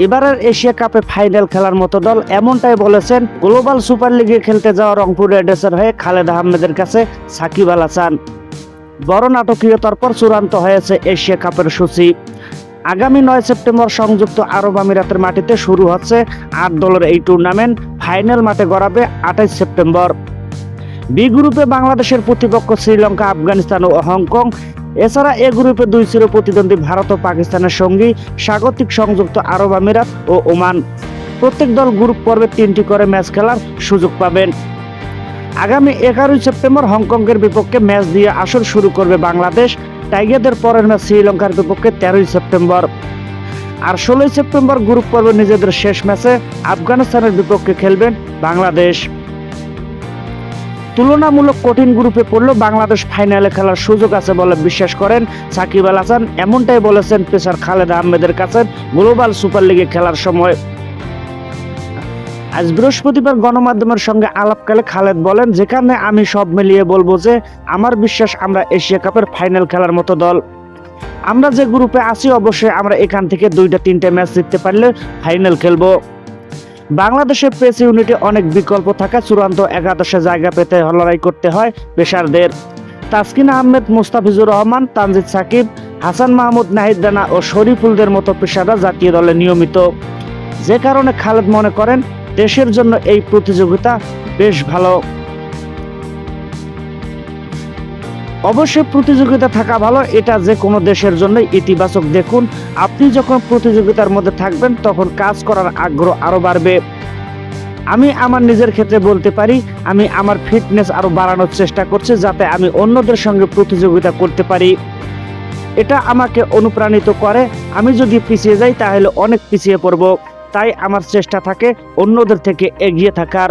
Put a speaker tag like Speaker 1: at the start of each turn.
Speaker 1: এবারের এশিয়া কাপে ফাইনাল খেলার মতো দল এমনটাই বলেছেন গ্লোবাল সুপার লিগে খেলতে যাওয়া রংপুর রাইডার্সের হয়ে খালেদ আহমেদের কাছে সাকিব আল হাসান। বড় নাটকীয়তার পর চূড়ান্ত হয়েছে এশিয়া কাপের সূচি। আগামী নয় সেপ্টেম্বর সংযুক্ত আরব আমিরাতের মাটিতে শুরু হচ্ছে আট দলের এই টুর্নামেন্ট, ফাইনাল মাঠে গড়াবে আঠাইশ সেপ্টেম্বর। বি গ্রুপে বাংলাদেশের প্রতিপক্ষ শ্রীলঙ্কা, আফগানিস্তান ও হংকং এছাড়া এ গ্রুপে দুই চির প্রতিদ্বন্দ্বী ভারত ও পাকিস্তানের সঙ্গী, স্বাগতিক সংযুক্ত আরব আমিরাত ও ওমান। প্রত্যেক দল গ্রুপ পর্বে তিনটি করে ম্যাচ খেলার সুযোগ পাবেন। আগামী এগারোই সেপ্টেম্বর হংকংয়ের বিপক্ষে ম্যাচ দিয়ে আসর শুরু করবে বাংলাদেশ। টাইগারদের পরের ম্যাচ শ্রীলঙ্কার বিপক্ষে তেরোই সেপ্টেম্বর। আর ষোলোই সেপ্টেম্বর গ্রুপ পর্বে নিজেদের শেষ ম্যাচে আফগানিস্তানের বিপক্ষে খেলবেন বাংলাদেশ। তুলনামূলক কঠিন গ্রুপে পড়লেও বাংলাদেশ ফাইনালে খেলার সুযোগ আছে বলে বিশ্বাস করেন সাকিব আল হাসান। এমনটাই বলেছেন পেসার খালেদ আহমেদের কাছে গ্লোবাল সুপার লিগে খেলার সময়। আজ বৃহস্পতিবার গণমাধ্যমের সঙ্গে আলাপকালে খালেদ বলেন, যেখানে আমি সব মিলিয়ে বলব যে আমার বিশ্বাস আমরা এশিয়া কাপের ফাইনাল খেলার মতো দল। আমরা যে গ্রুপে আছি, অবশ্যই আমরা এখান থেকে দুইটা, তিনটে ম্যাচ জিততে পারলে ফাইনাল খেলব। বাংলাদেশের প্রেস ইউনিটে অনেক বিকল্প থাকা চূড়ান্ত একাদশে জায়গা পেতে লড়াই করতে হয় পেশারদের তাসকিন আহমেদ, মুস্তাফিজুর রহমান, তানজিদ সাকিব, হাসান মাহমুদ, নাহিদ রানা ও শরীফুলদের মতো পেশাদার জাতীয় দলে নিয়মিত। যে কারণে খালেদ মনে করেন, দেশের জন্য এই প্রতিযোগিতা বেশ ভালো। অবশ্যই প্রতিযোগিতা থাকা ভালো, এটা যে কোনো দেশের জন্য ইতিবাচক। দেখুন, আপনি যখন প্রতিযোগিতার মধ্যে থাকবেন, তখন কাজ করার আগ্রহ আরও বাড়বে। আমি আমার নিজের ক্ষেত্রে বলতে পারি, আমি আমার ফিটনেস আরও বাড়ানোর চেষ্টা করছি, যাতে আমি অন্যদের সঙ্গে প্রতিযোগিতা করতে পারি। এটা আমাকে অনুপ্রাণিত করে, আমি যদি পিছিয়ে যাই, তাহলে অনেক পিছিয়ে পড়ব। তাই আমার চেষ্টা থাকে অন্যদের থেকে এগিয়ে থাকার।